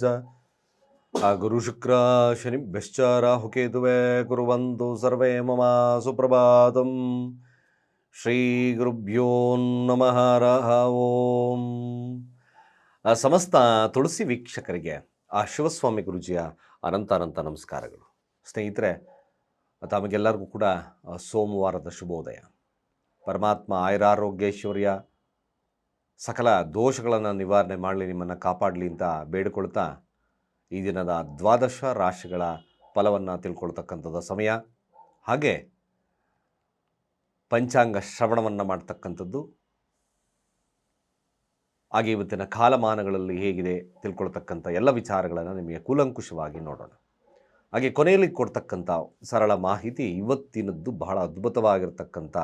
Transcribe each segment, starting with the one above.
ಚ. ಆ ಗುರು ಶುಕ್ರ ಶನಿ ಬೆಶ್ಚ ರಾಹುಕೇತುವೆ ಕುರುವಂತು ಸರ್ವೇ ಮಮ ಸುಪ್ರಭಾತಂ. ಶ್ರೀ ಗುರುಭ್ಯೋ ನಮಃ ರಹ ಓಂ. ಸಮಸ್ತ ತುಳಸಿ ವೀಕ್ಷಕರಿಗೆ, ಆ ಶಿವಸ್ವಾಮಿ ಗುರುಜಿಯ ಅನಂತ ಅನಂತ ನಮಸ್ಕಾರಗಳು. ಸ್ನೇಹಿತರೆ, ತಮಗೆಲ್ಲರಿಗೂ ಕೂಡ ಸೋಮವಾರದ ಶುಭೋದಯ. ಪರಮಾತ್ಮ ಆಯುರಾರೋಗ್ಯೈಶ್ವರ್ಯ ಸಕಲ ದೋಷಗಳನ್ನು ನಿವಾರಣೆ ಮಾಡಲಿ, ನಿಮ್ಮನ್ನು ಕಾಪಾಡಲಿ ಅಂತ ಬೇಡಿಕೊಳ್ತಾ ಈ ದಿನದ ದ್ವಾದಶ ರಾಶಿಗಳ ಫಲವನ್ನು ತಿಳ್ಕೊಳ್ತಕ್ಕಂಥದ್ದು ಸಮಯ. ಹಾಗೆ ಪಂಚಾಂಗ ಶ್ರವಣವನ್ನು ಮಾಡ್ತಕ್ಕಂಥದ್ದು ಹಾಗೆ ಇವತ್ತಿನ ಕಾಲಮಾನಗಳಲ್ಲಿ ಹೇಗಿದೆ ತಿಳ್ಕೊಳ್ತಕ್ಕಂಥ ಎಲ್ಲ ವಿಚಾರಗಳನ್ನು ನಿಮಗೆ ಕೂಲಂಕುಷವಾಗಿ ನೋಡೋಣ. ಹಾಗೆ ಕೊನೆಯಲ್ಲಿ ಕೊಡ್ತಕ್ಕಂಥ ಸರಳ ಮಾಹಿತಿ, ಇವತ್ತಿನದ್ದು ಬಹಳ ಅದ್ಭುತವಾಗಿರ್ತಕ್ಕಂಥ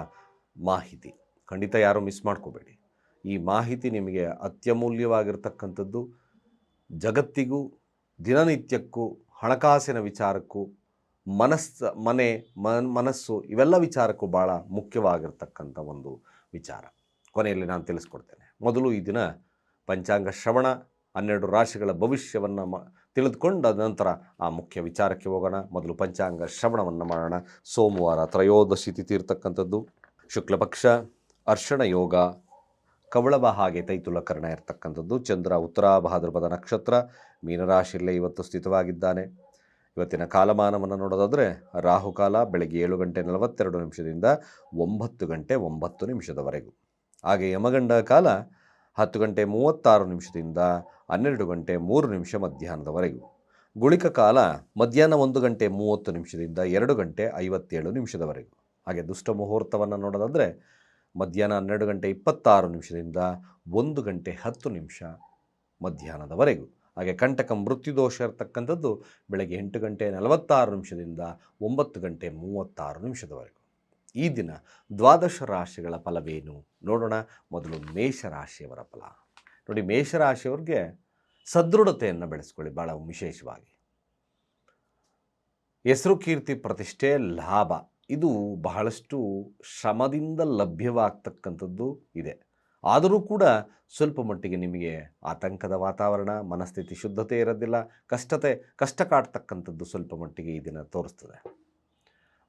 ಮಾಹಿತಿ. ಖಂಡಿತ ಯಾರೂ ಮಿಸ್ ಮಾಡ್ಕೋಬೇಡಿ. ಈ ಮಾಹಿತಿ ನಿಮಗೆ ಅತ್ಯಮೂಲ್ಯವಾಗಿರ್ತಕ್ಕಂಥದ್ದು. ಜಗತ್ತಿಗೂ, ದಿನನಿತ್ಯಕ್ಕೂ, ಹಣಕಾಸಿನ ವಿಚಾರಕ್ಕೂ, ಮನಸ್ಸು, ಮನೆ, ಮನ್, ಮನಸ್ಸು ಇವೆಲ್ಲ ವಿಚಾರಕ್ಕೂ ಭಾಳ ಮುಖ್ಯವಾಗಿರ್ತಕ್ಕಂಥ ಒಂದು ವಿಚಾರ. ಕೊನೆಯಲ್ಲಿ ನಾನು ತಿಳಿಸ್ಕೊಡ್ತೇನೆ. ಮೊದಲು ಈ ದಿನ ಪಂಚಾಂಗ ಶ್ರವಣ, ಹನ್ನೆರಡು ರಾಶಿಗಳ ಭವಿಷ್ಯವನ್ನು ಮ, ತಿಳಿದುಕೊಂಡ ನಂತರ ಆ ಮುಖ್ಯ ವಿಚಾರಕ್ಕೆ ಹೋಗೋಣ. ಮೊದಲು ಪಂಚಾಂಗ ಶ್ರವಣವನ್ನು ಮಾಡೋಣ. ಸೋಮವಾರ ತ್ರಯೋದಶಿ ತಿಥಿ ಇರ್ತಕ್ಕಂಥದ್ದು. ಶುಕ್ಲಪಕ್ಷ ಅರ್ಷಣ ಯೋಗ ಕವಳವ ಹಾಗೆ ತೈತುಲಕರಣ ಇರ್ತಕ್ಕಂಥದ್ದು. ಚಂದ್ರ ಉತ್ತರ ಭಾದ್ರಪದ ನಕ್ಷತ್ರ ಮೀನರಾಶಿಯಲ್ಲೇ ಇವತ್ತು ಸ್ಥಿತವಾಗಿದ್ದಾನೆ. ಇವತ್ತಿನ ಕಾಲಮಾನವನ್ನು ನೋಡೋದಾದರೆ ರಾಹುಕಾಲ ಬೆಳಗ್ಗೆ ಏಳು ಗಂಟೆ ನಲವತ್ತೆರಡು ನಿಮಿಷದಿಂದ ಒಂಬತ್ತು ಗಂಟೆ ಒಂಬತ್ತು ನಿಮಿಷದವರೆಗೂ. ಹಾಗೆ ಯಮಗಂಡ ಕಾಲ ಹತ್ತು ಗಂಟೆ ಮೂವತ್ತಾರು ನಿಮಿಷದಿಂದ ಹನ್ನೆರಡು ಗಂಟೆ ಮೂರು ನಿಮಿಷ ಮಧ್ಯಾಹ್ನದವರೆಗೂ. ಗುಳಿಕ ಕಾಲ ಮಧ್ಯಾಹ್ನ ಒಂದು ಗಂಟೆ ಮೂವತ್ತು ನಿಮಿಷದಿಂದ ಎರಡು ಗಂಟೆ ಐವತ್ತೇಳು ನಿಮಿಷದವರೆಗೂ. ಹಾಗೆ ದುಷ್ಟ ಮುಹೂರ್ತವನ್ನು ನೋಡೋದಾದರೆ ಮಧ್ಯಾಹ್ನ ಹನ್ನೆರಡು ಗಂಟೆ ಇಪ್ಪತ್ತಾರು ನಿಮಿಷದಿಂದ ಒಂದು ಗಂಟೆ ಹತ್ತು ನಿಮಿಷ ಮಧ್ಯಾಹ್ನದವರೆಗೂ. ಹಾಗೆ ಕಂಟಕ ಮೃತ್ಯುದೋಷ ಇರತಕ್ಕಂಥದ್ದು ಬೆಳಗ್ಗೆ ಎಂಟು ಗಂಟೆ ನಲವತ್ತಾರು ನಿಮಿಷದಿಂದ ಒಂಬತ್ತು ಗಂಟೆ ಮೂವತ್ತಾರು ನಿಮಿಷದವರೆಗೂ. ಈ ದಿನ ದ್ವಾದಶ ರಾಶಿಗಳ ಫಲವೇನು? ನೋಡೋಣ ಮೊದಲು ಮೇಷರಾಶಿಯವರ ಫಲ. ನೋಡಿ ಮೇಷರಾಶಿಯವ್ರಿಗೆ ಸದೃಢತೆಯನ್ನು ಬೆಳೆಸ್ಕೊಳ್ಳಿ ಭಾಳ ವಿಶೇಷವಾಗಿ. ಹೆಸರು ಕೀರ್ತಿ ಪ್ರತಿಷ್ಠೆ ಲಾಭ. ಇದು ಬಹಳಷ್ಟು ಶ್ರಮದಿಂದ ಲಭ್ಯವಾಗ್ತಕ್ಕಂಥದ್ದು ಇದೆ. ಆದರೂ ಕೂಡ ಸ್ವಲ್ಪ ಮಟ್ಟಿಗೆ ನಿಮಗೆ ಆತಂಕದ ವಾತಾವರಣ, ಮನಸ್ಥಿತಿ ಶುದ್ಧತೆ ಇರೋದಿಲ್ಲ, ಕಷ್ಟತೆ, ಕಷ್ಟ ಕಾಡ್ತಕ್ಕಂಥದ್ದು ಸ್ವಲ್ಪ ಮಟ್ಟಿಗೆ ಈ ದಿನ ತೋರಿಸ್ತದೆ.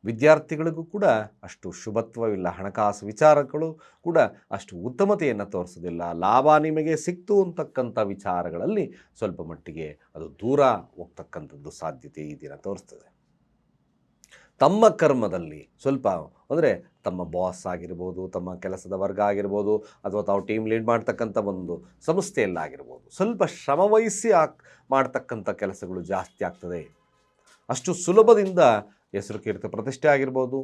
ವಿದ್ಯಾರ್ಥಿಗಳಿಗೂ ಕೂಡ ಅಷ್ಟು ಶುಭತ್ವವಿಲ್ಲ ಹಣಕಾಸು ವಿಚಾರಗಳು ಕೂಡ ಅಷ್ಟು ಉತ್ತಮತೆಯನ್ನು ತೋರಿಸೋದಿಲ್ಲ. ಲಾಭ ನಿಮಗೆ ಸಿಕ್ತು ಅಂತಕ್ಕಂಥ ವಿಚಾರಗಳಲ್ಲಿ ಸ್ವಲ್ಪ ಮಟ್ಟಿಗೆ ಅದು ದೂರ ಹೋಗ್ತಕ್ಕಂಥದ್ದು ಸಾಧ್ಯತೆ ಈ ದಿನ ತೋರಿಸ್ತದೆ. ತಮ್ಮ ಕರ್ಮದಲ್ಲಿ ಸ್ವಲ್ಪ ಅಂದರೆ ತಮ್ಮ ಬಾಸ್ ಆಗಿರ್ಬೋದು, ತಮ್ಮ ಕೆಲಸದ ವರ್ಗ ಆಗಿರ್ಬೋದು ಅಥವಾ ತಾವು ಟೀಮ್ ಲೀಡ್ ಮಾಡ್ತಕ್ಕಂಥ ಒಂದು ಸಂಸ್ಥೆಯಲ್ಲಾಗಿರ್ಬೋದು ಸ್ವಲ್ಪ ಶ್ರಮವಹಿಸಿ ಹಾಕ್ ಮಾಡ್ತಕ್ಕಂಥ ಕೆಲಸಗಳು ಜಾಸ್ತಿ ಆಗ್ತದೆ. ಅಷ್ಟು ಸುಲಭದಿಂದ ಹೆಸರು ಕೀರ್ತಿ ಪ್ರತಿಷ್ಠೆ ಆಗಿರ್ಬೋದು,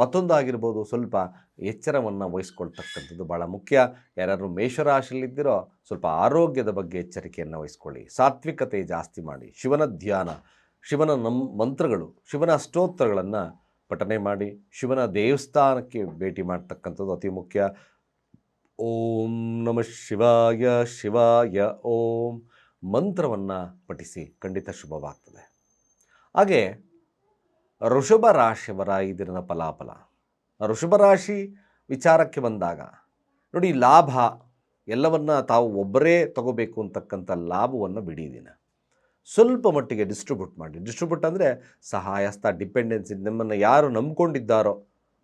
ಮತ್ತೊಂದು ಆಗಿರ್ಬೋದು ಸ್ವಲ್ಪ ಎಚ್ಚರವನ್ನು ವಹಿಸ್ಕೊಳ್ತಕ್ಕಂಥದ್ದು ಭಾಳ ಮುಖ್ಯ. ಯಾರು ಮೇಷರಾಶಿಯಲ್ಲಿದ್ದೀರೋ ಸ್ವಲ್ಪ ಆರೋಗ್ಯದ ಬಗ್ಗೆ ಎಚ್ಚರಿಕೆಯನ್ನು ವಹಿಸ್ಕೊಳ್ಳಿ. ಸಾತ್ವಿಕತೆ ಜಾಸ್ತಿ ಮಾಡಿ. ಶಿವನ ಧ್ಯಾನ. ಶಿವನ ನಮ್, ಮಂತ್ರಗಳು, ಶಿವನ ಅಷ್ಟೋತ್ತರಗಳನ್ನು ಪಠನೆ ಮಾಡಿ, ಶಿವನ ದೇವಸ್ಥಾನಕ್ಕೆ ಭೇಟಿ ಮಾಡ್ತಕ್ಕಂಥದ್ದು ಅತಿ ಮುಖ್ಯ. ಓಂ ನಮಃ ಶಿವಾಯ ಶಿವಾಯ ಓಂ. ಮಂತ್ರವನ್ನು ಪಠಿಸಿ ಖಂಡಿತ ಶುಭವಾಗ್ತದೆ. ಹಾಗೆ, ಋಷಭ ರಾಶಿಯವರ ಈ ದಿನದ ಫಲಾಫಲ. ಋಷಭ ರಾಶಿ ವಿಚಾರಕ್ಕೆ ಬಂದಾಗ, ನೋಡಿ, ಲಾಭ ಎಲ್ಲವನ್ನು ತಾವು ಒಬ್ಬರೇ ತಗೋಬೇಕು ಅಂತಕ್ಕಂಥ ಲಾಭವನ್ನು ಬಿಡಿ ಸ್ವಲ್ಪ ಮಟ್ಟಿಗೆ ಡಿಸ್ಟ್ರಿಬ್ಯೂಟ್ ಮಾಡಿ. ಡಿಸ್ಟ್ರಿಬ್ಯೂಟ್ ಅಂದರೆ ಸಹಾಯಸ್ಥ ಡಿಪೆಂಡೆನ್ಸಿ ನಿಮ್ಮನ್ನು ಯಾರು ನಂಬ್ಕೊಂಡಿದ್ದಾರೋ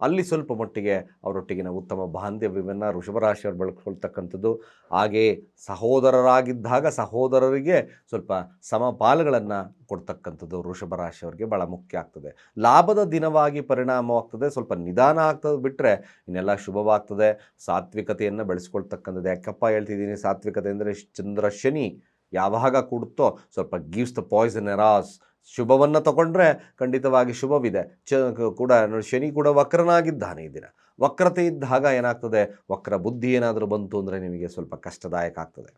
ಅಲ್ಲಿ ಸ್ವಲ್ಪ ಮಟ್ಟಿಗೆ ಅವರೊಟ್ಟಿಗಿನ ಉತ್ತಮ ಬಾಂಧವ್ಯವನ್ನು ವೃಷಭರಾಶಿಯವರು ಬೆಳೆಸ್ಕೊಳ್ತಕ್ಕಂಥದ್ದು ಹಾಗೆಯೇ ಸಹೋದರರಾಗಿದ್ದಾಗ ಸಹೋದರರಿಗೆ ಸ್ವಲ್ಪ ಸಮಪಾಲುಗಳನ್ನು ಕೊಡ್ತಕ್ಕಂಥದ್ದು ವೃಷಭ ರಾಶಿಯವರಿಗೆ ಭಾಳ ಮುಖ್ಯ ಆಗ್ತದೆ. ಲಾಭದ ದಿನವಾಗಿ ಪರಿಣಾಮವಾಗ್ತದೆ. ಸ್ವಲ್ಪ ನಿಧಾನ ಆಗ್ತದೆ ಬಿಟ್ಟರೆ ಇನ್ನೆಲ್ಲ ಶುಭವಾಗ್ತದೆ. ಸಾತ್ವಿಕತೆಯನ್ನು ಬೆಳೆಸ್ಕೊಳ್ತಕ್ಕಂಥದ್ದು. ಯಾಕಪ್ಪ ಹೇಳ್ತಿದ್ದೀನಿ ಸಾತ್ವಿಕತೆ ಅಂದರೆ ಚಂದ್ರ, ಶನಿ. ಯಾವಾಗ ಕೂಡುತ್ತೋ ಸ್ವಲ್ಪ ಗಿವ್ಸ್ ದ ಪಾಯ್ಸನ್ ಎರಾಸ್ ಶುಭವನ್ನು ತಗೊಂಡ್ರೆ ಖಂಡಿತವಾಗಿ ಶುಭವಿದೆ. ಚ ಕೂಡ ಶನಿ ಕೂಡ ವಕ್ರನಾಗಿದ್ದಾನೆ ಈ ದಿನ. ವಕ್ರತೆ ಇದ್ದಾಗ ಏನಾಗ್ತದೆ? ವಕ್ರ ಬುದ್ಧಿ ಏನಾದರೂ ಬಂತು ಅಂದರೆ ನಿಮಗೆ ಸ್ವಲ್ಪ ಕಷ್ಟದಾಯಕ ಆಗ್ತದೆ.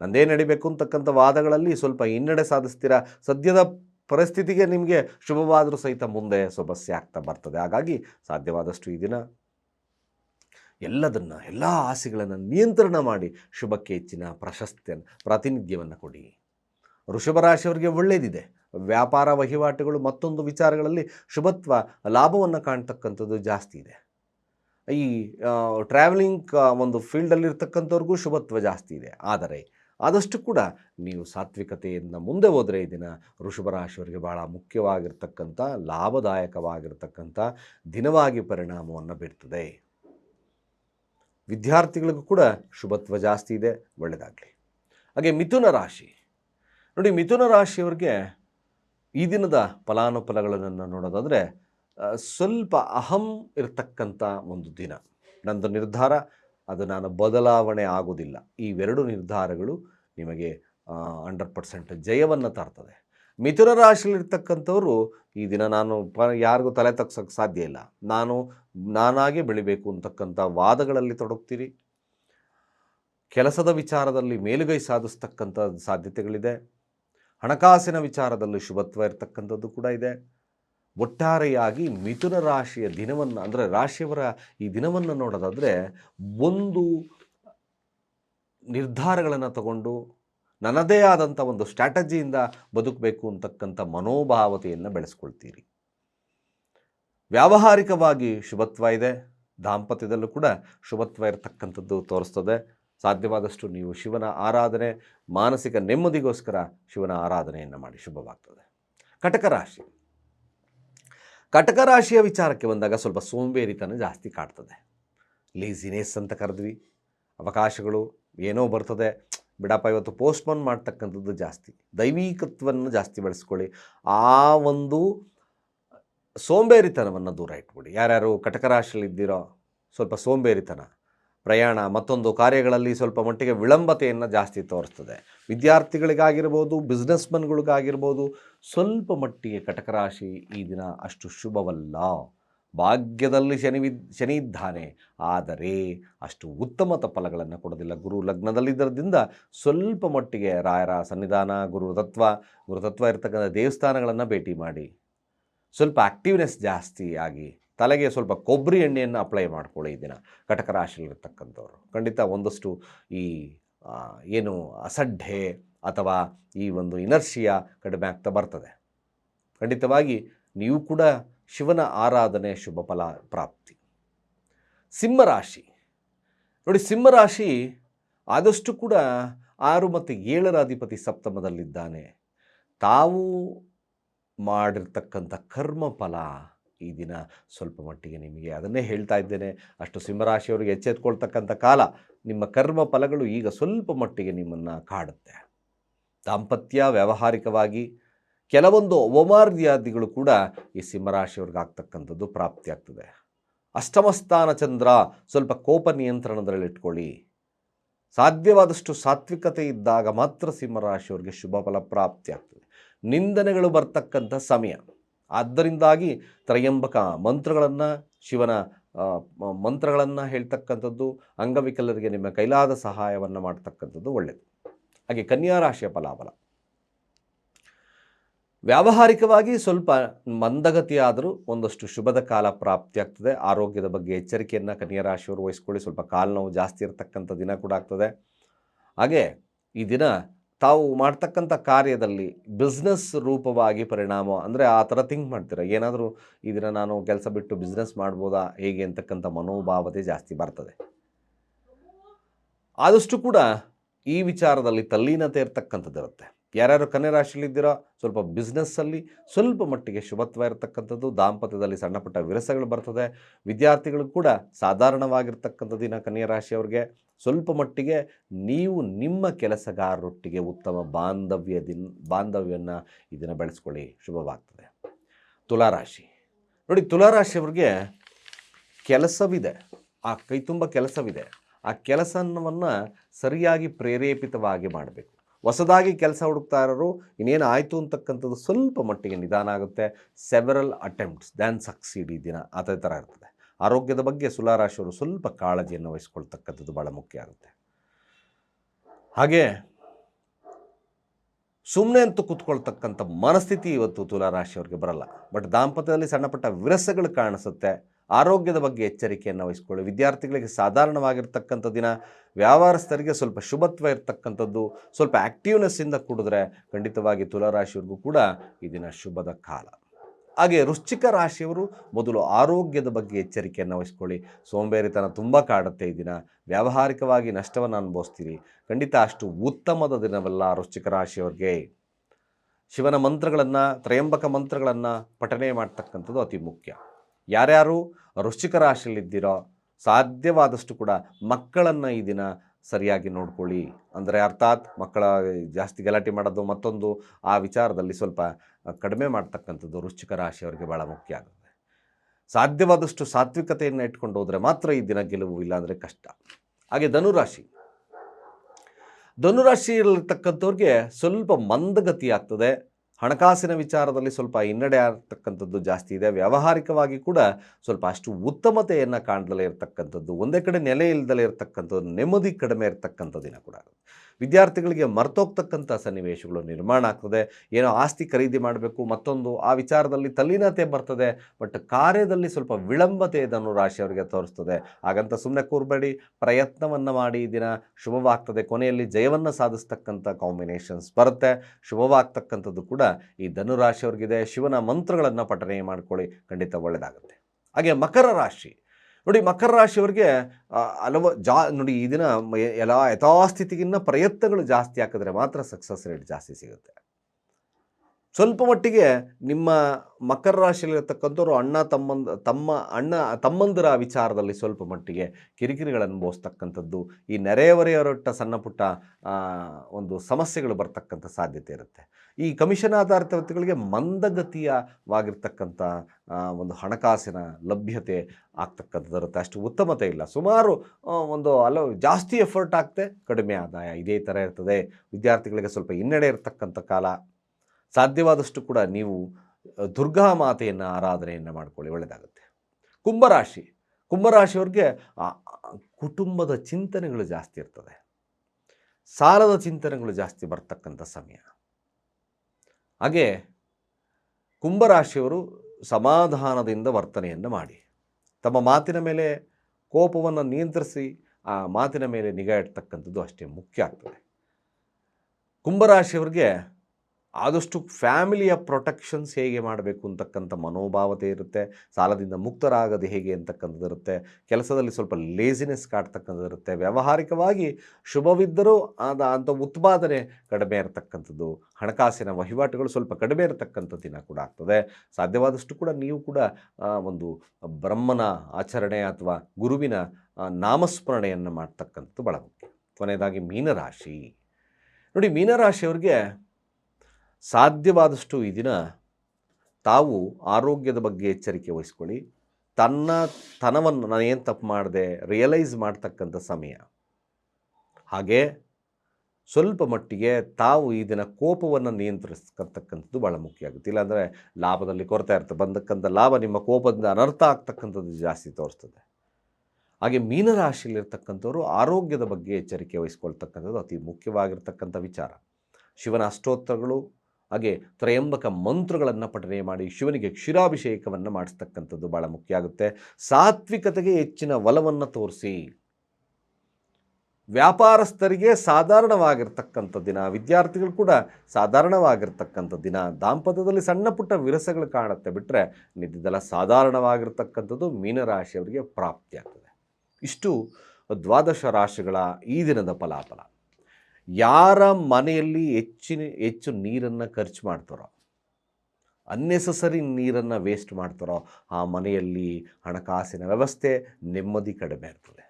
ನಂದೇ ನಡಿಬೇಕು ಅಂತಕ್ಕಂಥ ವಾದಗಳಲ್ಲಿ ಸ್ವಲ್ಪ ಹಿನ್ನಡೆ ಸಾಧಿಸ್ತೀರಾ? ಸದ್ಯದ ಪರಿಸ್ಥಿತಿಗೆ ನಿಮಗೆ ಶುಭವಾದರೂ ಸಹಿತ ಮುಂದೆ ಸಮಸ್ಯೆ ಆಗ್ತಾ ಬರ್ತದೆ. ಹಾಗಾಗಿ ಸಾಧ್ಯವಾದಷ್ಟು ಈ ದಿನ ಎಲ್ಲದನ್ನು, ಎಲ್ಲ ಆಸೆಗಳನ್ನು ನಿಯಂತ್ರಣ ಮಾಡಿ ಶುಭಕ್ಕೆ ಹೆಚ್ಚಿನ ಪ್ರಶಸ್ತಿಯನ್ನು, ಪ್ರಾತಿನಿಧ್ಯವನ್ನು ಕೊಡಿ. ವೃಷಭ ರಾಶಿಯವರಿಗೆ ಒಳ್ಳೆಯದಿದೆ ವ್ಯಾಪಾರ ವಹಿವಾಟುಗಳು ಮತ್ತೊಂದು ವಿಚಾರಗಳಲ್ಲಿ ಶುಭತ್ವ, ಲಾಭವನ್ನು ಕಾಣ್ತಕ್ಕಂಥದ್ದು ಜಾಸ್ತಿ ಇದೆ. ಈ ಟ್ರಾವೆಲಿಂಗ್ ಒಂದು ಫೀಲ್ಡಲ್ಲಿರ್ತಕ್ಕಂಥವ್ರಿಗೂ ಶುಭತ್ವ ಜಾಸ್ತಿ ಇದೆ. ಆದರೆ, ಆದಷ್ಟು ಕೂಡ ನೀವು ಸಾತ್ವಿಕತೆಯಿಂದ ಮುಂದೆ ಹೋದರೆ ಈ ದಿನ ವೃಷಭ ರಾಶಿಯವರಿಗೆ ಭಾಳ ಮುಖ್ಯವಾಗಿರ್ತಕ್ಕಂಥ, ಲಾಭದಾಯಕವಾಗಿರ್ತಕ್ಕಂಥ ದಿನವಾಗಿ ಪರಿಣಾಮವನ್ನು ಬೀರ್ತದೆ. ವಿದ್ಯಾರ್ಥಿಗಳಿಗೂ ಕೂಡ ಶುಭತ್ವ ಜಾಸ್ತಿ ಇದೆ ಒಳ್ಳೆಯದಾಗಲಿ ಹಾಗೆ ಮಿಥುನ ರಾಶಿ. ನೋಡಿ, ಮಿಥುನ ರಾಶಿಯವರಿಗೆ ಈ ದಿನದ ಫಲಾನುಫಲಗಳನ್ನು ನೋಡೋದಾದರೆ ಸ್ವಲ್ಪ ಅಹಂ ಇರತಕ್ಕಂಥ ಒಂದು ದಿನ. ನಂದು ನಿರ್ಧಾರ, ಅದು ನಾನು ಬದಲಾವಣೆ ಆಗೋದಿಲ್ಲ. ಇವೆರಡು ನಿರ್ಧಾರಗಳು ನಿಮಗೆ ಹಂಡ್ರೆಡ್ ಪರ್ಸೆಂಟ್ ಜಯವನ್ನು ತರ್ತದೆ. ಮಿಥುನ ರಾಶಿಯಲ್ಲಿರ್ತಕ್ಕಂಥವ್ರು, ಈ ದಿನ ನಾನು ಪ, ಯಾರಿಗೂ ತಲೆ ತಗ್ಸೋಕ್ಕೆ ಸಾಧ್ಯ ಇಲ್ಲ. ನಾನು, ನಾನಾಗೆ ಬೆಳಿಬೇಕು ಅಂತಕ್ಕಂಥ ವಾದಗಳಲ್ಲಿ ತೊಡಗ್ತೀರಿ. ಕೆಲಸದ ವಿಚಾರದಲ್ಲಿ ಮೇಲುಗೈ ಸಾಧಿಸ್ತಕ್ಕಂಥ ಸಾಧ್ಯತೆಗಳಿದೆ. ಹಣಕಾಸಿನ ವಿಚಾರದಲ್ಲಿ ಶುಭತ್ವ ಇರತಕ್ಕಂಥದ್ದು ಕೂಡ ಇದೆ. ಒಟ್ಟಾರೆಯಾಗಿ ಮಿಥುನ ರಾಶಿಯ ದಿನವನ್ನು, ಅಂದರೆ ರಾಶಿಯವರ ಈ ದಿನವನ್ನು ನೋಡೋದಾದರೆ, ಒಂದು ನಿರ್ಧಾರಗಳನ್ನು ತಗೊಂಡು ನನ್ನದೇ ಆದಂಥ ಒಂದು ಸ್ಟ್ರಾಟಜಿಯಿಂದ ಬದುಕಬೇಕು ಅಂತಕ್ಕಂಥ ಮನೋಭಾವತೆಯನ್ನು ಬೆಳೆಸ್ಕೊಳ್ತೀರಿ. ವ್ಯಾವಹಾರಿಕವಾಗಿ ಶುಭತ್ವ ಇದೆ, ದಾಂಪತ್ಯದಲ್ಲೂ ಕೂಡ ಶುಭತ್ವ ಇರತಕ್ಕಂಥದ್ದು ತೋರಿಸ್ತದೆ. ಸಾಧ್ಯವಾದಷ್ಟು ನೀವು ಶಿವನ ಆರಾಧನೆ, ಮಾನಸಿಕ ನೆಮ್ಮದಿಗೋಸ್ಕರ ಶಿವನ ಆರಾಧನೆಯನ್ನು ಮಾಡಿ ಶುಭವಾಗ್ತದೆ. ಕಟಕ ರಾಶಿ. ಕಟಕ ರಾಶಿಯ ವಿಚಾರಕ್ಕೆ ಬಂದಾಗ ಸ್ವಲ್ಪ ಸೋಂಬೇರಿತನ ಜಾಸ್ತಿ ಕಾಡ್ತದೆ. ಲೇಸಿನೆಸ್ ಅಂತ ಕರೆದ್ವಿ. ಅವಕಾಶಗಳು ಏನೋ ಬರ್ತದೆ. ಬಿಡಪ್ಪ, ಇವತ್ತು ಪೋಸ್ಟ್ಪೋನ್ ಮಾಡ್ತಕ್ಕಂಥದ್ದು ಜಾಸ್ತಿ. ದೈವಿಕತ್ವವನ್ನು ಜಾಸ್ತಿ ಬೆಳೆಸ್ಕೊಳ್ಳಿ. ಆ ಒಂದು ಸೋಂಬೇರಿತನವನ್ನು ದೂರ ಇಟ್ಬಿಡಿ. ಯಾರ್ಯಾರು ಕಟಕ ರಾಶಿಯಲ್ಲಿದ್ದೀರೋ ಸ್ವಲ್ಪ ಸೋಂಬೇರಿತನ. ಪ್ರಯಾಣ, ಮತ್ತೊಂದು ಕಾರ್ಯಗಳಲ್ಲಿ ಸ್ವಲ್ಪ ಮಟ್ಟಿಗೆ ವಿಳಂಬತೆಯನ್ನು ಜಾಸ್ತಿ ತೋರಿಸ್ತದೆ. ವಿದ್ಯಾರ್ಥಿಗಳಿಗಾಗಿರ್ಬೋದು ಬಿಸ್ನೆಸ್ಮನ್ಗಳಿಗಾಗಿರ್ಬೋದು ಸ್ವಲ್ಪ ಮಟ್ಟಿಗೆ ಕಟಕ ರಾಶಿ ಈ ದಿನ ಅಷ್ಟು ಶುಭವಲ್ಲ. ಭಾಗ್ಯದಲ್ಲಿ ಶನಿವಿದ್ ಶನಿ ಇದ್ದಾನೆ. ಆದರೆ ಅಷ್ಟು ಉತ್ತಮ ಫಲಗಳನ್ನು ಕೊಡೋದಿಲ್ಲ. ಗುರು ಲಗ್ನದಲ್ಲಿದ್ದರಿಂದ ಸ್ವಲ್ಪ ಮಟ್ಟಿಗೆ ರಾಯರ ಸನ್ನಿಧಾನ ಗುರುತತ್ವ ಗುರುತತ್ವ ಇರತಕ್ಕಂಥ ದೇವಸ್ಥಾನಗಳನ್ನು ಭೇಟಿ ಮಾಡಿ. ಸ್ವಲ್ಪ ಆ್ಯಕ್ಟಿವ್ನೆಸ್ ಜಾಸ್ತಿ ಆಗಿ ತಲೆಗೆ ಸ್ವಲ್ಪ ಕೊಬ್ಬರಿ ಎಣ್ಣೆಯನ್ನು ಅಪ್ಲೈ ಮಾಡ್ಕೊಳ್ಳಿ ಈ ದಿನ. ಕಟಕ ರಾಶಿಯಲ್ಲಿರ್ತಕ್ಕಂಥವ್ರು ಖಂಡಿತ ಒಂದಷ್ಟು ಈ ಏನು ಅಸಡ್ಡೆ ಅಥವಾ ಈ ಒಂದು ಇನರ್ಷಿಯಾ ಕಡಿಮೆ ಆಗ್ತಾ ಬರ್ತದೆ. ಖಂಡಿತವಾಗಿ ನೀವು ಕೂಡ ಶಿವನ ಆರಾಧನೆ ಶುಭ ಫಲ ಪ್ರಾಪ್ತಿ. ಸಿಂಹರಾಶಿ. ನೋಡಿ, ಸಿಂಹರಾಶಿ ಆದಷ್ಟು ಕೂಡ ಆರು ಮತ್ತು ಏಳರ ಅಧಿಪತಿ ಸಪ್ತಮದಲ್ಲಿದ್ದಾನೆ. ತಾವು ಮಾಡಿರ್ತಕ್ಕಂಥ ಕರ್ಮ ಫಲ ಈ ದಿನ ಸ್ವಲ್ಪ ಮಟ್ಟಿಗೆ ನಿಮಗೆ ಅದನ್ನೇ ಹೇಳ್ತಾ ಇದ್ದೇನೆ. ಅಷ್ಟು ಸಿಂಹರಾಶಿಯವರಿಗೆ ಎಚ್ಚೆತ್ಕೊಳ್ತಕ್ಕಂಥ ಕಾಲ ನಿಮ್ಮ ಕರ್ಮ ಫಲಗಳು ಈಗ ಸ್ವಲ್ಪ ಮಟ್ಟಿಗೆ ನಿಮ್ಮನ್ನು ಕಾಡುತ್ತೆ. ದಾಂಪತ್ಯ ವ್ಯಾವಹಾರಿಕವಾಗಿ ಕೆಲವೊಂದು ಅವಮಾರ್ಯಾದಿಗಳು ಕೂಡ ಈ ಸಿಂಹರಾಶಿಯವ್ರಿಗೆ ಆಗ್ತಕ್ಕಂಥದ್ದು ಪ್ರಾಪ್ತಿಯಾಗ್ತದೆ ಅಷ್ಟಮಸ್ಥಾನ ಚಂದ್ರ ಸ್ವಲ್ಪ ಕೋಪ ನಿಯಂತ್ರಣದಲ್ಲಿಟ್ಕೊಳ್ಳಿ ಸಾಧ್ಯವಾದಷ್ಟು ಸಾತ್ವಿಕತೆ ಇದ್ದಾಗ ಮಾತ್ರ ಸಿಂಹರಾಶಿಯವ್ರಿಗೆ ಶುಭ ಫಲ ಪ್ರಾಪ್ತಿ ಆಗ್ತದೆ. ನಿಂದನೆಗಳು ಬರ್ತಕ್ಕಂಥ ಸಮಯ. ಆದ್ದರಿಂದಾಗಿ ತ್ರಯಂಬಕ ಮಂತ್ರಗಳನ್ನು, ಶಿವನ ಮಂತ್ರಗಳನ್ನು ಹೇಳ್ತಕ್ಕಂಥದ್ದು, ಅಂಗವಿಕಲರಿಗೆ ನಿಮ್ಮ ಕೈಲಾದ ಸಹಾಯವನ್ನು ಮಾಡ್ತಕ್ಕಂಥದ್ದು ಒಳ್ಳೆಯದು ಹಾಗೆ ಕನ್ಯಾ ರಾಶಿಯ ಫಲಾಫಲ. ವ್ಯಾವಹಾರಿಕವಾಗಿ ಸ್ವಲ್ಪ ಮಂದಗತಿಯಾದರೂ ಒಂದಷ್ಟು ಶುಭದ ಕಾಲ ಪ್ರಾಪ್ತಿಯಾಗ್ತದೆ ಆರೋಗ್ಯದ ಬಗ್ಗೆ ಎಚ್ಚರಿಕೆಯನ್ನು ಕನ್ಯಾ ರಾಶಿಯವರು ವಹಿಸ್ಕೊಳ್ಳಿ. ಸ್ವಲ್ಪ ಕಾಲು ನೋವು ಜಾಸ್ತಿ ಇರತಕ್ಕಂಥ ದಿನ ಕೂಡ ಆಗ್ತದೆ. ಹಾಗೆ ಈ ದಿನ ತಾವು ಮಾಡ್ತಕ್ಕಂಥ ಕಾರ್ಯದಲ್ಲಿ ಬಿಸ್ನೆಸ್ ರೂಪವಾಗಿ ಪರಿಣಾಮ, ಅಂದರೆ ಆ ಥರ ಥಿಂಕ್ ಮಾಡ್ತೀರ? ಏನಾದರೂ ಈ ದಿನ ನಾನು ಕೆಲಸ ಬಿಟ್ಟು ಬಿಸ್ನೆಸ್ ಮಾಡ್ಬೋದಾ? ಹೇಗೆ ಅಂತಕ್ಕಂಥ ಮನೋಭಾವತೆ ಜಾಸ್ತಿ ಬರ್ತದೆ. ಆದಷ್ಟು ಕೂಡ ಈ ವಿಚಾರದಲ್ಲಿ ತಲ್ಲೀನತೆ ಇರ್ತಕ್ಕಂಥದ್ದು ಇರುತ್ತೆ ಯಾರ್ಯಾರು ಕನ್ಯಾ ರಾಶಿಯಲ್ಲಿದ್ದೀರೋ ಸ್ವಲ್ಪ ಬಿಸ್ನೆಸ್ಸಲ್ಲಿ ಸ್ವಲ್ಪ ಮಟ್ಟಿಗೆ ಶುಭತ್ವ ಇರತಕ್ಕಂಥದ್ದು, ದಾಂಪತ್ಯದಲ್ಲಿ ಸಣ್ಣಪುಟ್ಟ ವಿರಸಗಳು ಬರ್ತದೆ. ವಿದ್ಯಾರ್ಥಿಗಳು ಕೂಡ ಸಾಧಾರಣವಾಗಿರ್ತಕ್ಕಂಥ ದಿನ ಕನ್ಯಾ ರಾಶಿಯವ್ರಿಗೆ ಸ್ವಲ್ಪ ಮಟ್ಟಿಗೆ ನೀವು ನಿಮ್ಮ ಕೆಲಸಗಾರರೊಟ್ಟಿಗೆ ಉತ್ತಮ ಬಾಂಧವ್ಯ ದಿನ ಬಾಂಧವ್ಯವನ್ನು ಇದನ್ನು ದಿನ ಬೆಳೆಸ್ಕೊಳ್ಳಿ. ಶುಭವಾಗ್ತದೆ. ತುಲಾರಾಶಿ ನೋಡಿ ತುಲಾರಾಶಿಯವ್ರಿಗೆ ಕೆಲಸವಿದೆ. ಆ ಕೈ ತುಂಬ ಕೆಲಸವಿದೆ. ಆ ಕೆಲಸವನ್ನು ಸರಿಯಾಗಿ ಪ್ರೇರೇಪಿತವಾಗಿ ಮಾಡಬೇಕು. ಹೊಸದಾಗಿ ಕೆಲಸ ಹುಡುಕ್ತಾ ಇರೋರು ಇನ್ನೇನು ಆಯಿತು ಅಂತಕ್ಕಂಥದ್ದು ಸ್ವಲ್ಪ ಮಟ್ಟಿಗೆ ನಿಧಾನ ಆಗುತ್ತೆ. ಸೆವೆರಲ್ ಅಟೆಂಪ್ಟ್ಸ್ ದ್ಯಾನ್ ಸಕ್ಸೀಡ್ ಈ ದಿನ. ಅದೇ ಥರ ಇರ್ತದೆ. ಆರೋಗ್ಯದ ಬಗ್ಗೆ ಸುಲಾರಾಶಿಯವರು ಸ್ವಲ್ಪ ಕಾಳಜಿಯನ್ನು ವಹಿಸ್ಕೊಳ್ತಕ್ಕಂಥದ್ದು ಭಾಳ ಮುಖ್ಯ ಆಗುತ್ತೆ. ಹಾಗೆ ಸುಮ್ಮನೆ ಅಂತೂ ಕೂತ್ಕೊಳ್ತಕ್ಕಂಥ ಮನಸ್ಥಿತಿ ಇವತ್ತು ತುಲಾರಾಶಿಯವ್ರಿಗೆ ಬರಲ್ಲ. ಬಟ್ ದಾಂಪತ್ಯದಲ್ಲಿ ಸಣ್ಣಪುಟ್ಟ ವಿರಸಗಳು ಕಾಣಿಸುತ್ತೆ. ಆರೋಗ್ಯದ ಬಗ್ಗೆ ಎಚ್ಚರಿಕೆಯನ್ನು ವಹಿಸ್ಕೊಳ್ಳಿ. ವಿದ್ಯಾರ್ಥಿಗಳಿಗೆ ಸಾಧಾರಣವಾಗಿರ್ತಕ್ಕಂಥ ದಿನ ವ್ಯವಹಾರಸ್ಥರಿಗೆ ಸ್ವಲ್ಪ ಶುಭತ್ವ ಇರತಕ್ಕಂಥದ್ದು, ಸ್ವಲ್ಪ ಆ್ಯಕ್ಟಿವ್ನೆಸ್ಸಿಂದ ಕುಡಿದ್ರೆ ಖಂಡಿತವಾಗಿ ತುಲಾರಾಶಿಯವ್ರಿಗೂ ಕೂಡ ಈ ದಿನ ಶುಭದ ಕಾಲ. ಹಾಗೆ ವೃಶ್ಚಿಕ ರಾಶಿಯವರು ಮೊದಲು ಆರೋಗ್ಯದ ಬಗ್ಗೆ ಎಚ್ಚರಿಕೆಯನ್ನು ವಹಿಸ್ಕೊಳ್ಳಿ. ಸೋಂಬೇರಿತನ ತುಂಬ ಕಾಡುತ್ತೆ ಈ ದಿನ. ವ್ಯಾವಹಾರಿಕವಾಗಿ ನಷ್ಟವನ್ನು ಅನುಭವಿಸ್ತೀರಿ. ಖಂಡಿತ ಅಷ್ಟು ಉತ್ತಮದ ದಿನವಲ್ಲ ವೃಶ್ಚಿಕ ರಾಶಿಯವ್ರಿಗೆ. ಶಿವನ ಮಂತ್ರಗಳನ್ನು, ತ್ರಯಂಬಕ ಮಂತ್ರಗಳನ್ನು ಪಠನೆ ಮಾಡ್ತಕ್ಕಂಥದ್ದು ಅತಿ ಮುಖ್ಯ. ಯಾರ್ಯಾರು ವೃಶ್ಚಿಕ ರಾಶಿಯಲ್ಲಿದ್ದೀರೋ ಸಾಧ್ಯವಾದಷ್ಟು ಕೂಡ ಮಕ್ಕಳನ್ನು ಈ ದಿನ ಸರಿಯಾಗಿ ನೋಡ್ಕೊಳ್ಳಿ. ಅಂದರೆ ಅರ್ಥಾತ್ ಮಕ್ಕಳ ಜಾಸ್ತಿ ಗಲಾಟೆ ಮಾಡೋದು ಮತ್ತೊಂದು ಆ ವಿಚಾರದಲ್ಲಿ ಸ್ವಲ್ಪ ಕಡಿಮೆ ಮಾಡ್ತಕ್ಕಂಥದ್ದು ವೃಶ್ಚಿಕ ರಾಶಿಯವರಿಗೆ ಭಾಳ ಮುಖ್ಯ ಆಗುತ್ತೆ. ಸಾಧ್ಯವಾದಷ್ಟು ಸಾತ್ವಿಕತೆಯನ್ನು ಇಟ್ಕೊಂಡು ಹೋದರೆ ಮಾತ್ರ ಈ ದಿನ ಗೆಲುವು ಇಲ್ಲಾಂದರೆ ಕಷ್ಟ. ಹಾಗೆ ಧನುರಾಶಿ. ಧನುರಾಶಿಯಲ್ಲಿರ್ತಕ್ಕಂಥವ್ರಿಗೆ ಸ್ವಲ್ಪ ಮಂದಗತಿ ಆಗ್ತದೆ ಹಣಕಾಸಿನ ವಿಚಾರದಲ್ಲಿ ಸ್ವಲ್ಪ ಹಿನ್ನಡೆ ಆಗ್ತಕ್ಕಂಥದ್ದು ಜಾಸ್ತಿ ಇದೆ. ವ್ಯಾವಹಾರಿಕವಾಗಿ ಕೂಡ ಸ್ವಲ್ಪ ಅಷ್ಟು ಉತ್ತಮತೆಯನ್ನು ಕಾಣದಲೇ ಇರತಕ್ಕಂಥದ್ದು. ಒಂದೇ ಕಡೆ ನೆಲೆ ಇಲ್ಲದಲೇ ಇರತಕ್ಕಂಥದ್ದು. ನೆಮ್ಮದಿ ಕಡಿಮೆ ಇರತಕ್ಕಂಥ ದಿನ ಕೂಡ ವಿದ್ಯಾರ್ಥಿಗಳಿಗೆ ಮರ್ತೋಗ್ತಕ್ಕಂಥ ಸನ್ನಿವೇಶಗಳು ನಿರ್ಮಾಣ ಆಗ್ತದೆ. ಏನೋ ಆಸ್ತಿ ಖರೀದಿ ಮಾಡಬೇಕು, ಮತ್ತೊಂದು ಆ ವಿಚಾರದಲ್ಲಿ ತಲ್ಲೀನತೆ ಬರ್ತದೆ, ಬಟ್ ಕಾರ್ಯದಲ್ಲಿ ಸ್ವಲ್ಪ ವಿಳಂಬತೆ ಇದನ್ನು ರಾಶಿಯವರಿಗೆ ತೋರಿಸ್ತದೆ. ಹಾಗಂತ ಸುಮ್ಮನೆ ಕೂರಬೇಡಿ, ಪ್ರಯತ್ನವನ್ನು ಮಾಡಿ ದಿನ ಶುಭವಾಗ್ತದೆ. ಕೊನೆಯಲ್ಲಿ ಜಯವನ್ನು ಸಾಧಿಸ್ತಕ್ಕಂಥ ಕಾಂಬಿನೇಷನ್ಸ್ ಬರುತ್ತೆ. ಶುಭವಾಗ್ತಕ್ಕಂಥದ್ದು ಕೂಡ ಈ ಧನುರಾಶಿಯವ್ರಿಗಿದೆ ಶಿವನ ಮಂತ್ರಗಳನ್ನು ಪಠನೆ ಮಾಡ್ಕೊಳ್ಳಿ. ಖಂಡಿತ ಒಳ್ಳೆಯದಾಗುತ್ತೆ ಹಾಗೆ ಮಕರ ರಾಶಿ. ನೋಡಿ, ಮಕರ ರಾಶಿಯವರಿಗೆ ಹಲವು ಜಾ, ನೋಡಿ, ಈ ದಿನ ಎಲ್ಲ ಯಥಾಸ್ಥಿತಿಗಿನ್ನ ಪ್ರಯತ್ನಗಳು ಜಾಸ್ತಿ ಹಾಕಿದ್ರೆ ಮಾತ್ರ ಸಕ್ಸಸ್ ರೇಟ್ ಜಾಸ್ತಿ ಸಿಗುತ್ತೆ. ಸ್ವಲ್ಪ ಮಟ್ಟಿಗೆ ನಿಮ್ಮ ಮಕರ ರಾಶಿಯಲ್ಲಿರ್ತಕ್ಕಂಥವ್ರು ಅಣ್ಣ, ತಮ್ಮಂದ, ತಮ್ಮ ಅಣ್ಣ, ತಮ್ಮಂದಿರ ವಿಚಾರದಲ್ಲಿ ಸ್ವಲ್ಪ ಮಟ್ಟಿಗೆ ಕಿರಿಕಿರಿಗಳನ್ನು ಅನುಭವಿಸ್ತಕ್ಕಂಥದ್ದು, ಈ ನೆರೆಯವರೆಯವರೊಟ್ಟ ಸಣ್ಣ ಪುಟ್ಟ ಒಂದು ಸಮಸ್ಯೆಗಳು ಬರ್ತಕ್ಕಂಥ ಸಾಧ್ಯತೆ ಇರುತ್ತೆ. ಈ ಕಮಿಷನ್ ಆಧಾರಿತ ವ್ಯಕ್ತಿಗಳಿಗೆ ಮಂದಗತಿಯವಾಗಿರ್ತಕ್ಕಂಥ ಒಂದು ಹಣಕಾಸಿನ ಲಭ್ಯತೆ ಆಗ್ತಕ್ಕಂಥದ್ದು ಇರುತ್ತೆ. ಅಷ್ಟು ಉತ್ತಮತೆ ಇಲ್ಲ. ಸುಮಾರು ಒಂದು ಹಲವು ಜಾಸ್ತಿ ಎಫರ್ಟ್ ಆಗ್ತೆ, ಕಡಿಮೆ ಆದಾಯ ಇದೇ ಥರ ಇರ್ತದೆ. ವಿದ್ಯಾರ್ಥಿಗಳಿಗೆ ಸ್ವಲ್ಪ ಹಿನ್ನಡೆ ಇರತಕ್ಕಂಥ ಕಾಲ. ಸಾಧ್ಯವಾದಷ್ಟು ಕೂಡ ನೀವು ದುರ್ಗಾ ಮಾತೆಯನ್ನು ಆರಾಧನೆಯನ್ನು ಮಾಡ್ಕೊಳ್ಳಿ ಒಳ್ಳೆಯದಾಗುತ್ತೆ ಕುಂಭರಾಶಿ, ಕುಂಭರಾಶಿಯವ್ರಿಗೆ ಕುಟುಂಬದ ಚಿಂತನೆಗಳು ಜಾಸ್ತಿ ಇರ್ತದೆ. ಸಾಲದ ಚಿಂತನೆಗಳು ಜಾಸ್ತಿ ಬರ್ತಕ್ಕಂಥ ಸಮಯ. ಹಾಗೆ, ಕುಂಭರಾಶಿಯವರು ಸಮಾಧಾನದಿಂದ ವರ್ತನೆಯನ್ನು ಮಾಡಿ. ತಮ್ಮ ಮಾತಿನ ಮೇಲೆ ಕೋಪವನ್ನು ನಿಯಂತ್ರಿಸಿ, ಆ ಮಾತಿನ ಮೇಲೆ ನಿಗಾ ಇಡ್ತಕ್ಕಂಥದ್ದು ಅಷ್ಟೇ ಮುಖ್ಯ ಆಗ್ತದೆ. ಕುಂಭರಾಶಿಯವರಿಗೆ ಆದಷ್ಟು ಫ್ಯಾಮಿಲಿಯ ಪ್ರೊಟೆಕ್ಷನ್ಸ್ ಹೇಗೆ ಮಾಡಬೇಕು ಅಂತಕ್ಕಂಥ ಮನೋಭಾವತೆ ಇರುತ್ತೆ, ಸಾಲದಿಂದ ಮುಕ್ತರಾಗೋದು ಹೇಗೆ ಅಂತಕ್ಕಂಥದ್ದು ಇರುತ್ತೆ, ಕೆಲಸದಲ್ಲಿ ಸ್ವಲ್ಪ ಲೇಸಿನೆಸ್ ಕಾಡ್ತಕ್ಕಂಥದ್ದು ಇರುತ್ತೆ, ವ್ಯಾವಹಾರಿಕವಾಗಿ ಶುಭವಿದ್ದರೂ ಆದ ಅಂಥ ಉತ್ಪಾದನೆ ಕಡಿಮೆ ಇರತಕ್ಕಂಥದ್ದು, ಹಣಕಾಸಿನ ವಹಿವಾಟುಗಳು ಸ್ವಲ್ಪ ಕಡಿಮೆ ಇರತಕ್ಕಂಥ ದಿನ ಕೂಡ ಆಗ್ತದೆ. ಸಾಧ್ಯವಾದಷ್ಟು ಕೂಡ ನೀವು ಕೂಡ ಒಂದು ಬ್ರಹ್ಮನ ಆಚರಣೆ ಅಥವಾ ಗುರುವಿನ ನಾಮಸ್ಮರಣೆಯನ್ನು ಮಾಡ್ತಕ್ಕಂಥದ್ದು ಮುಖ್ಯ. ಕೊನೆಯದಾಗಿ ಮೀನರಾಶಿ. ನೋಡಿ ಮೀನರಾಶಿಯವ್ರಿಗೆ ಸಾಧ್ಯವಾದಷ್ಟು ಈ ದಿನ ತಾವು ಆರೋಗ್ಯದ ಬಗ್ಗೆ ಎಚ್ಚರಿಕೆ ವಹಿಸ್ಕೊಳ್ಳಿ. ತನ್ನ ತನವನ್ನು ನಾನು ಏನು ತಪ್ಪು ಮಾಡಿದೆ ರಿಯಲೈಸ್ ಮಾಡ್ತಕ್ಕಂಥ ಸಮಯ. ಹಾಗೆ ಸ್ವಲ್ಪ ಮಟ್ಟಿಗೆ ತಾವು ಈ ದಿನ ಕೋಪವನ್ನು ನಿಯಂತ್ರಿಸ್ತಕ್ಕಂಥದ್ದು ಭಾಳ ಮುಖ್ಯ ಆಗುತ್ತೆ. ಇಲ್ಲಾಂದರೆ ಲಾಭದಲ್ಲಿ ಕೊರತೆ ಇರ್ತದೆ ಬಂದಕ್ಕಂಥ ಲಾಭ ನಿಮ್ಮ ಕೋಪದಿಂದ ಅನರ್ಥ ಆಗ್ತಕ್ಕಂಥದ್ದು ಜಾಸ್ತಿ ತೋರಿಸ್ತದೆ. ಹಾಗೆ ಮೀನರಾಶಿಯಲ್ಲಿರ್ತಕ್ಕಂಥವ್ರು ಆರೋಗ್ಯದ ಬಗ್ಗೆ ಎಚ್ಚರಿಕೆ ವಹಿಸ್ಕೊಳ್ತಕ್ಕಂಥದ್ದು ಅತಿ ಮುಖ್ಯವಾಗಿರ್ತಕ್ಕಂಥ ವಿಚಾರ. ಶಿವನ ಅಷ್ಟೋತ್ತರಗಳು ಹಾಗೆ ತ್ರಯಂಬಕ ಮಂತ್ರಗಳನ್ನು ಪಠನೆ ಮಾಡಿ ಶಿವನಿಗೆ ಕ್ಷೀರಾಭಿಷೇಕವನ್ನು ಮಾಡಿಸ್ತಕ್ಕಂಥದ್ದು ಭಾಳ ಮುಖ್ಯ ಆಗುತ್ತೆ. ಸಾತ್ವಿಕತೆಗೆ ಹೆಚ್ಚಿನ ಒಲವನ್ನು ತೋರಿಸಿ. ವ್ಯಾಪಾರಸ್ಥರಿಗೆ ಸಾಧಾರಣವಾಗಿರ್ತಕ್ಕಂಥ ದಿನ, ವಿದ್ಯಾರ್ಥಿಗಳು ಕೂಡ ಸಾಧಾರಣವಾಗಿರ್ತಕ್ಕಂಥ ದಿನ, ದಾಂಪತ್ಯದಲ್ಲಿ ಸಣ್ಣ ಪುಟ್ಟ ವಿರಸಗಳು ಕಾಣುತ್ತೆ ಬಿಟ್ಟರೆ ನಿದ್ದೆಲ್ಲ ಸಾಧಾರಣವಾಗಿರ್ತಕ್ಕಂಥದ್ದು ಮೀನರಾಶಿಯವರಿಗೆ ಪ್ರಾಪ್ತಿಯಾಗ್ತದೆ ಇಷ್ಟು ದ್ವಾದಶ ರಾಶಿಗಳ ಈ ದಿನದ ಫಲಾಫಲ. ಯಾರ ಮನೆಯಲ್ಲಿ ಹೆಚ್ಚಿನ, ಹೆಚ್ಚು ನೀರನ್ನು ಖರ್ಚು ಮಾಡ್ತಾರೋ ಅನ್ನೆಸಸರಿ ನೀರನ್ನು ವೇಸ್ಟ್ ಮಾಡ್ತಾರೋ, ಆ ಮನೆಯಲ್ಲಿ ಹಣಕಾಸಿನ ವ್ಯವಸ್ಥೆ ನೆಮ್ಮದಿ ಕಡಿಮೆ ಇರ್ತದೆ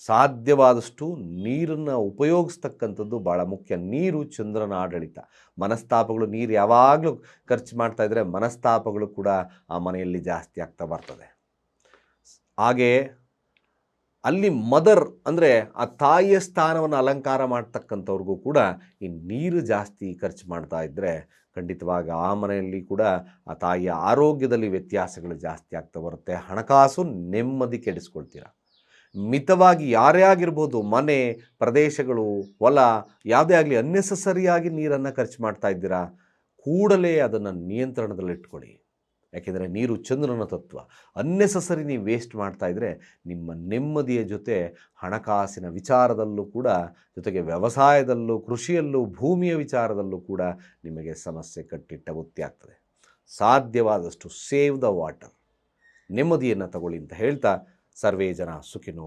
ಸಾಧ್ಯವಾದಷ್ಟು ನೀರನ್ನು ಉಪಯೋಗಿಸ್ತಕ್ಕಂಥದ್ದು ಭಾಳ ಮುಖ್ಯ. ನೀರು ಚಂದ್ರನ ಆಡಳಿತ. ಮನಸ್ತಾಪಗಳು, ನೀರು ಯಾವಾಗಲೂ ಖರ್ಚು ಮಾಡ್ತಾ ಇದ್ದರೆ ಮನಸ್ತಾಪಗಳು ಕೂಡ ಆ ಮನೆಯಲ್ಲಿ ಜಾಸ್ತಿ ಆಗ್ತಾ ಬರ್ತದೆ. ಹಾಗೆ ಅಲ್ಲಿ ಮದರ್ ಅಂದರೆ ಆ ತಾಯಿಯ ಸ್ಥಾನವನ್ನು ಅಲಂಕಾರ ಮಾಡ್ತಕ್ಕಂಥವ್ರಿಗೂ ಕೂಡ ಈ ನೀರು ಜಾಸ್ತಿ ಖರ್ಚು ಮಾಡ್ತಾ ಇದ್ದರೆ ಖಂಡಿತವಾಗಿ ಆ ಮನೆಯಲ್ಲಿ ಕೂಡ ಆ ತಾಯಿಯ ಆರೋಗ್ಯದಲ್ಲಿ ವ್ಯತ್ಯಾಸಗಳು ಜಾಸ್ತಿ ಆಗ್ತಾ ಬರುತ್ತೆ. ಹಣಕಾಸು ನೆಮ್ಮದಿ ಕೆಡಿಸ್ಕೊಳ್ತೀರ? ಮಿತವಾಗಿ ಯಾರೇ ಆಗಿರ್ಬೋದು ಮನೆ, ಪ್ರದೇಶಗಳು, ಹೊಲ, ಯಾವುದೇ ಆಗಲಿ ಅನ್ನೆಸಸರಿಯಾಗಿ ನೀರನ್ನು ಖರ್ಚು ಮಾಡ್ತಾ ಇದ್ದೀರಾ? ಕೂಡಲೇ ಅದನ್ನು ನಿಯಂತ್ರಣದಲ್ಲಿಟ್ಕೊಳ್ಳಿ. ಯಾಕೆಂದರೆ ನೀರು ಚಂದ್ರನ ತತ್ವ. ಅನ್ನೆಸಸರಿ ನೀವು ವೇಸ್ಟ್ ಮಾಡ್ತಾ ಇದ್ದರೆ ನಿಮ್ಮ ನೆಮ್ಮದಿಯ ಜೊತೆ ಹಣಕಾಸಿನ ವಿಚಾರದಲ್ಲೂ ಕೂಡ, ಜೊತೆಗೆ ವ್ಯವಸಾಯದಲ್ಲೂ, ಕೃಷಿಯಲ್ಲೂ, ಭೂಮಿಯ ವಿಚಾರದಲ್ಲೂ ಕೂಡ ನಿಮಗೆ ಸಮಸ್ಯೆ ಕಟ್ಟಿಟ್ಟ ಗೊತ್ತಿ ಆಗ್ತದೆ. ಸಾಧ್ಯವಾದಷ್ಟು ಸೇವ್ ದ ವಾಟರ್ ನೆಮ್ಮದಿಯನ್ನು ತಗೊಳ್ಳಿ ಅಂತ ಹೇಳ್ತಾ ಸರ್ವೇ ಜನ ಸುಖಿನೋ